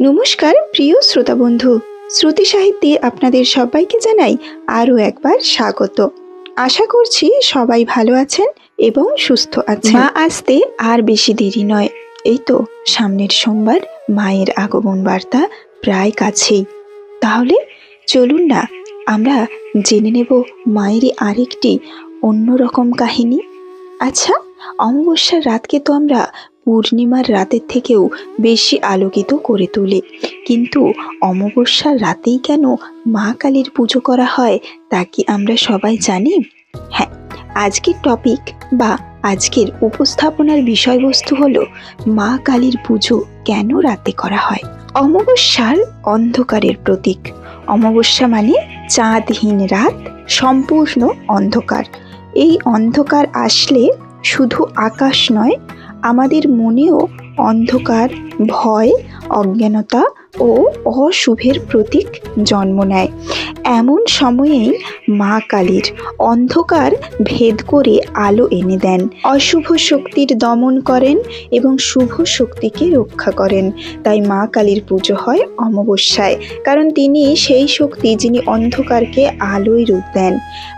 নমস্কার, প্রিয় শ্রোতা বন্ধু। শ্রুতি সাহিত্যে আপনাদের সবাইকে জানাই আরও একবার স্বাগত। আশা করছি সবাই ভালো আছেন এবং সুস্থ আছেন। মা আসতে আর বেশি দেরি নয়। এই তো সামনের সোমবার, মায়ের আগমন বার্তা প্রায় কাছেই। তাহলে চলুন না, আমরা জেনে নেব মায়েরই আরেকটি অন্যরকম কাহিনী। আচ্ছা অমাবস্যার রাতকে তো আমরা পূর্ণিমার রাতের থেকেও বেশি আলোকিত করে তোলে। কিন্তু অমাবস্যার রাতেই কেন মা কালীর পুজো করা হয় তা কি আমরা সবাই জানি? হ্যাঁ আজকের টপিক বা আজকের উপস্থাপনার বিষয়বস্তু হলো মা কালীর পুজো কেন রাতে করা হয়? অমাবস্যার অন্ধকারের প্রতীক। অমাবস্যা মানে চাঁদহীন রাত, সম্পূর্ণ অন্ধকার। এই অন্ধকার আসলে শুধু আকাশ নয় আমাদের মনেও অন্ধকার ভয় অজ্ঞানতা ও অশুভের প্রতীক জন্ম নেয়। এমন সময়েই মা কালীর অন্ধকার ভেদ করে আলো এনে দেন। অশুভ শক্তির দমন করেন এবং শুভ শক্তিকে রক্ষা করেন। তাই মা কালীর পুজো হয় অমাবস্যায়, কারণ তিনি সেই শক্তি যিনি অন্ধকারকে আলোয় রূপ দেন।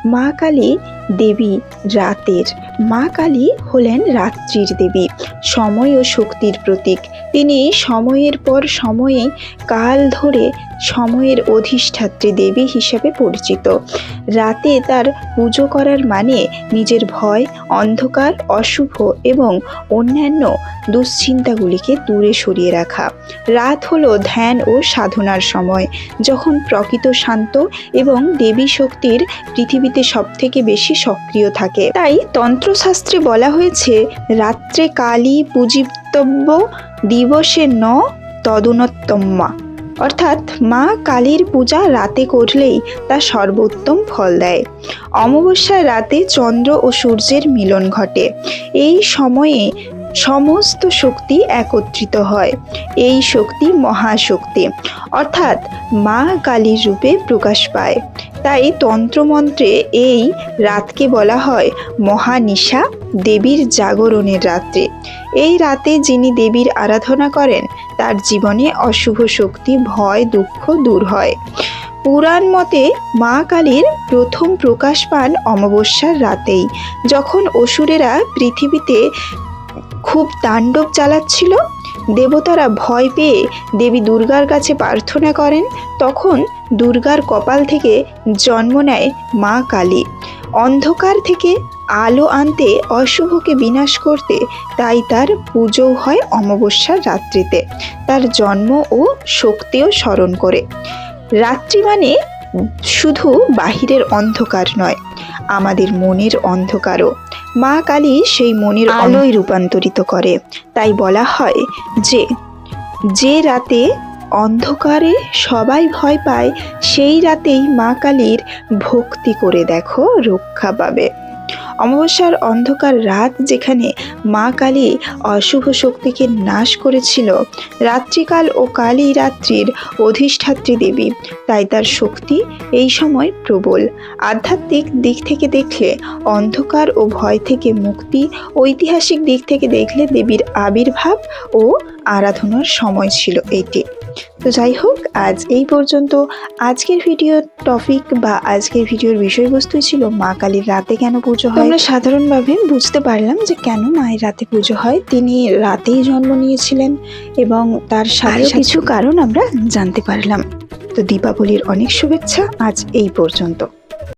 মা কালী দেবী রাতের, মা কালী হলেন রাত্রির দেবী, সময় ও শক্তির প্রতীক। তিনি সময়ের পর সময়ে কাল ধরে সময়ের অধিষ্ঠাত্রী দেবী হিসাবে পরিচিত। রাতে তার পুজো করার মানে নিজের ভয়, অন্ধকার, অশুভ এবং অন্যান্য দুশ্চিন্তাগুলিকে দূরে সরিয়ে রাখা। রাত হলো ধ্যান ও সাধনার সময়। যখন প্রকৃত শান্ত এবং দেবী শক্তির পৃথিবীতে সবথেকে বেশি সক্রিয় থাকে, তাই তন্ত্রশাস্ত্রে বলা হয়েছে, রাত্রে কালী পূজিতব্য, দিবসে ন তদুনোত্তমা অর্থাৎ মা কালীর পূজা রাতে করলেই তা সর্বোত্তম ফল দেয়। অমাবস্যার রাতে চন্দ্র ও সূর্যের মিলন ঘটে। এই সময়ে সমস্ত শক্তি একত্রিত হয়। এই শক্তি মহাশক্তি। অর্থাৎ মা কালীর রূপে প্রকাশ পায়। তাই তন্ত্রমন্ত্রে এই রাতকে বলা হয় মহানিশা দেবীর জাগরণের রাত্রে। এই রাতে যিনি দেবীর আরাধনা করেন, তার জীবনে অশুভ শক্তি, ভয়, দুঃখ দূর হয়। পুরাণ মতে মা কালীর প্রথম প্রকাশ পান অমাবস্যার রাতেই। যখন অসুরেরা পৃথিবীতে খুব তাণ্ডব চালাচ্ছিল, দেবতারা ভয় পেয়ে দেবী দুর্গার কাছে প্রার্থনা করেন, তখন দুর্গার কপাল থেকে জন্ম নেয় মা কালী। অন্ধকার থেকে আলো আনতে অশুভকে বিনাশ করতে তাই তার পুজো হয় অমাবস্যার রাত্রিতে। তার জন্ম ও শক্তিও স্মরণ করে। রাত্রি মানে শুধু বাহিরের অন্ধকার নয় আমাদের মনের অন্ধকারও। মা কালী সেই মনের আলোয় রূপান্তরিত করে। তাই বলা হয় যে যে রাতে অন্ধকারে সবাই ভয় পায়, সেই রাতেই মা কালীর ভক্তি করে দেখো রক্ষা পাবে। অমাবস্যার অন্ধকার রাত যেখানে মা কালী অশুভ শক্তিকে নাশ করেছিল, রাত্রিকাল ও কালী রাত্রির অধিষ্ঠাত্রী দেবী, তাই তার শক্তি এই সময় প্রবল। আধ্যাত্মিক দিক থেকে দেখলে, অন্ধকার ও ভয় থেকে মুক্তি, ঐতিহাসিক দিক থেকে দেখলে দেবীর আবির্ভাব ও আরাধনার সময় ছিল এটি। তো যাই হোক আজ এই পর্যন্ত। আজকের ভিডিওর টপিক বা আজকের ভিডিওর বিষয়বস্তুই ছিল মা কালীর রাতে কেন পুজো হয়? আমরা সাধারণভাবে বুঝতে পারলাম যে কেন মায়ের রাতে পুজো হয়। তিনি রাতেই জন্ম নিয়েছিলেন এবং তার সাথে কিছু কারণ আমরা জানতে পারলাম। তো দীপাবলির অনেক শুভেচ্ছা আজ এই পর্যন্ত।